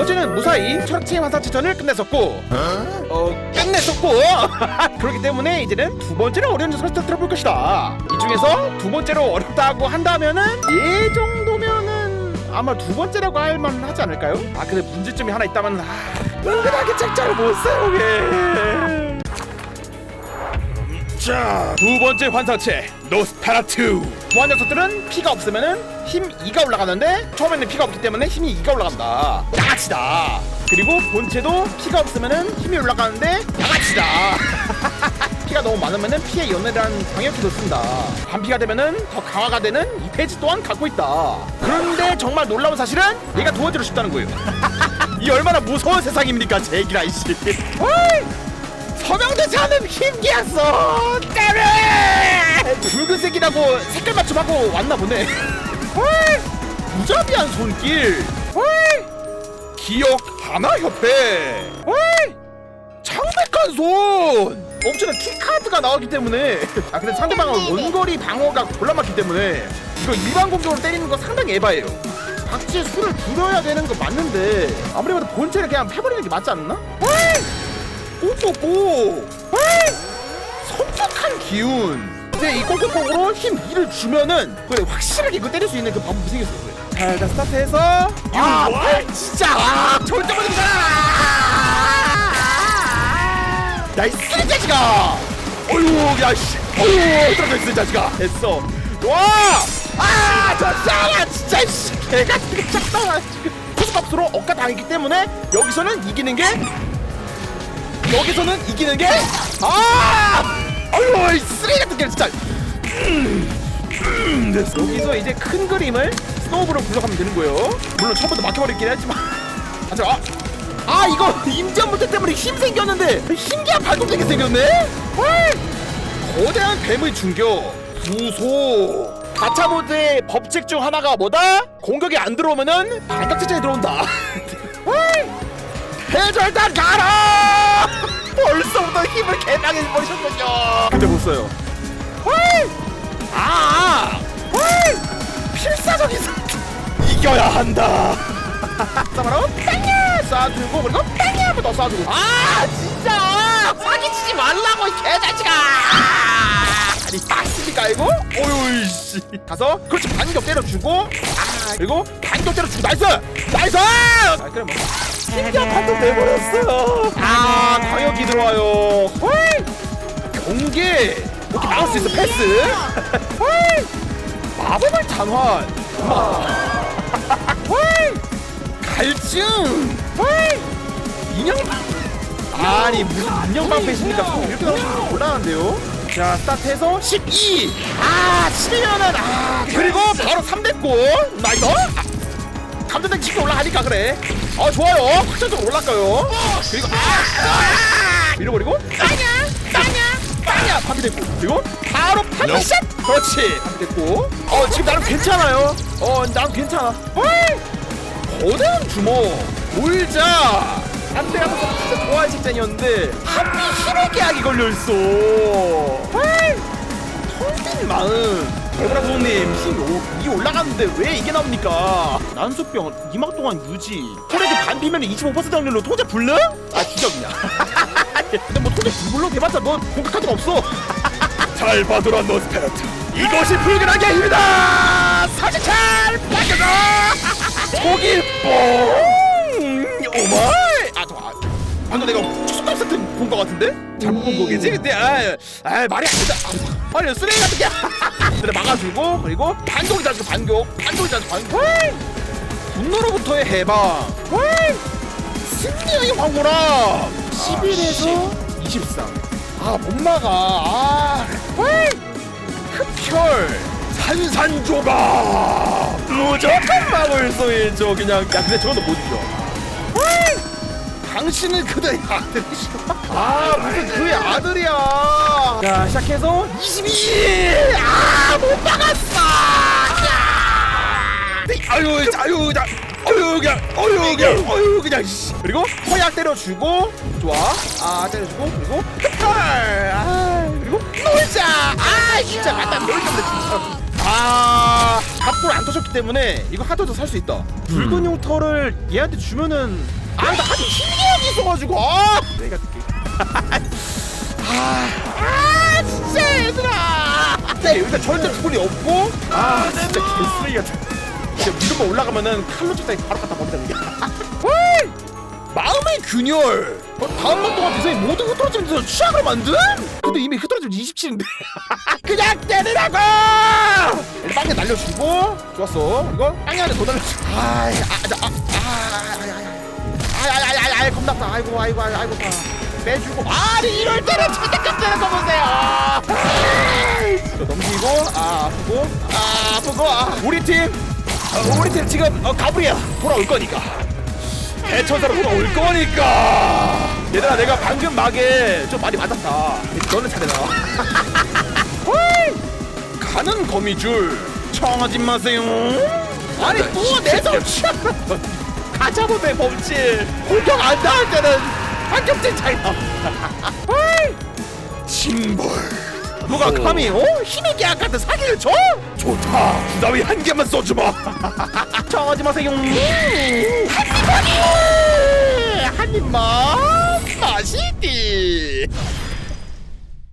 어제는 무사히 철학체의 환상체전을 끝냈었고 어? 끝냈었고. 그렇기 때문에 이제는 두 번째로 어려운 녀석을 터뜨려볼 것이다. 이 중에서 두 번째로 어렵다고 한다면은 이 정도면은 아마 두 번째라고 할 만하지 않을까요? 아 근데 문제점이 하나 있다면 아 은근하게 책자를 못 사용해 자, 두 번째 환상체 노스 페라투. 보안 녀석들은 피가 없으면은 힘 2가 올라가는데 처음에는 피가 없기 때문에 힘이 2가 올라간다. 양아치다. 그리고 본체도 피가 없으면은 힘이 올라가는데 양아치다. 피가 너무 많으면은 피해 연애라는 방역기도 쓴다. 반피가 되면은 더 강화가 되는 이 페이지 또한 갖고 있다. 그런데 정말 놀라운 사실은 얘가 두 번째로 쉽다는 거예요. 이 얼마나 무서운 세상입니까, 제기라 이씨. 어이! 서명대 사는 힘기였어. 때려! 붉은색이라고 색깔 맞춤하고 왔나 보네. 헐! 무자비한 손길. 헐! 기억 하나 협회. 헐! 창백한 손. 엄청난 키카드가 나왔기 때문에. 아 근데 상대방은 원거리 방어가 졸라 많기 때문에 이거 일반 공격으로 때리는 거 상당히 에바예요. 박쥐의 수를 줄여야 되는 거 맞는데 아무리 봐도 본체를 그냥 패버리는 게 맞지 않나? 헐 꼬꼬꼬 섬뜩한 기운. 이제 이 꼬꼬꼬로 힘 2를 주면은 그래 확실하게 이거 때릴 수 있는 그 방법이 생겼어 그래 자 일단 스타트해서. 아 뭘, 진짜. 아 절대 못 이기잖아 야이 쓰레 자식아. 어휴 야씨. 어휴 떨어져 있어 이 자식아. 됐어. 와아 저 싸야 진짜 씨. 개같은 게 짝다가 지금. 코스값으로 억가 당했기 때문에 여기서는 이기는 게 여기서는 이기는 게 아! 아유, 이 쓰레기 같은 게 진짜. 음. 여기서 이제 큰 그림을 스노우볼로 분석하면 되는 거예요. 물론 처음부터 막혀버리긴 했지만. 아, 저, 아, 아 이거 임전 문제 때문에 힘 생겼는데 신기한 발동되게 생겼네. 헐! 거대한 뱀의 중격, 부소. 가차 모드의 법칙 중 하나가 뭐다? 공격이 안 들어오면은 반격 체제에 들어온다. 헐! 해절단 가라! 벌써부터 힘을 개방해 버리셨군요. 근데 못 써요. 헐! 아! 헐! 필사적인 사- 이겨야 한다. 바로 빵야 쏴주고 그리고 빵야 한번 더 쏴주고. 아 진짜 사기치지 말라고 이 개자식아. 아니 빡치니까 이거? 어휴 씨. 가서 그렇지 반격 때려주고 아 그리고 반격 때려주고 나이스 나이스. 아 그래 뭐. 신기한 판독 내버렸어요. 아, 광역이 들어와요. 헐! 경계. 이렇게 막을 수 있어, 패스. 헐! 마법을 단환. 헐! 갈증. 헐! 인형방. 아니, 무슨 인형 방패십니까? 또 이렇게 나오면 곤란한데요? 자, 스타트해서 12. 아, 11년은, 아, 그리고 바로 300골. 나이스. 아, 감전된 치기 올라가니까 그래. 어 좋아요. 확정적으로 올라가요. 그리고 아, 아 밀어버리고 따냐 따냐 따냐 파괴 됐고 그리고 바로 파괴샷. 그렇지 파괴 됐고. 어 지금 나름 괜찮아요. 어 나름 괜찮아. 어이 거대한 주먹 몰자. 안돼 하면서 진짜 좋아할 직전이었는데 한비 힘의 계약이 걸려있어. 어이 텅빈 마음. 대브라 부모님 힘2 올라갔는데 왜 이게 나옵니까? 난수병 2막 동안 유지 반피면 25% 확률로 토제 불능? 아 주적이냐? 근데 뭐 토제 불불러 대봤자 너 공격 카드가 없어. 잘 봐두라 노스페라트 이것이 불길하게 힘이다! 사지찰 바뀌어서 속일뽕 오마이! 아 좋아 방금 내가 추석감 세트 본거 같은데? 잘못 본 거겠지? 근데 아, 아 말이 안 된다. 아, 아니 쓰레기 같은 게. 그래 막아주고 그리고 반격이 자주 반격 반격이 자주 반격 헐! 분노로부터의 해방 헐! 승리의 황홀함 11에서 23아못 막아 아 헐! 흡혈 산산조각 무조건 막을 수 있죠 그냥 야 근데 저것도 못 이겨 헐! 당신은 그대의 아들이시오. 아 무슨 그의 아들이야. 자 시작해서 22. 아못 막았어. 아유 아유 자. 어유 그냥 어유 그냥 어유 그냥 씨. 그리고 허약 때려주고 좋아. 아 때려주고 그리고 흑발! 아 그리고 놀자! 아 진짜 맞다 놀자 진짜. 아 탁구를 안 터졌기 때문에 이거 하드도 살수 있다. 붉은 흉터를 얘한테 주면은 아나 하도 힘이 있어가지고 아! 내가 듣기 아, 아 진짜 얘들아! 네 일단 절대 투볼이 없고 아 진짜 개쓰레기 같아 지금 위로만 올라가면은 칼로 쪽다이 바로 갖다 버리는 게. 마음의 균열. 어, 다음 번 동안 대상이 모두 흐트러지면서 취약으로 만든? 근데 이미 흐트러지면 27인데. 그냥 때리라고! 땅에 날려주고 좋았어. 이거 땅에 안에 더 날려주고. 아이, 아, 아, 아, 아이, 아이, 아이, 아이, 아이, 아이, 아이, 겁났다. 아이고, 아이고, 아이고, 아이고. 빼주고. 아니 이럴 때는 채택값 되는 보세요. 넘기고, 아, 아프고, 아, 아프고, 아. 우리 팀 어, 우리 팀 지금 어, 가브리엘 돌아올 거니까. 대천사로 돌아올 거니까. 얘들아 내가 방금 막에 좀 많이 맞았다. 너는 헐! 가는 거미줄. 청하지 마세요. 아니 또내손 취하면 가자보배 범실 공격 안 나올 때는 한 겹째 차이 나 헐! 징벌 누가 감히 어? 계약 같은 사기를 줘? 좋다. 부담이 한 개만 써주마. 정하지 마세요. 한 입만이 한 입만 맛있디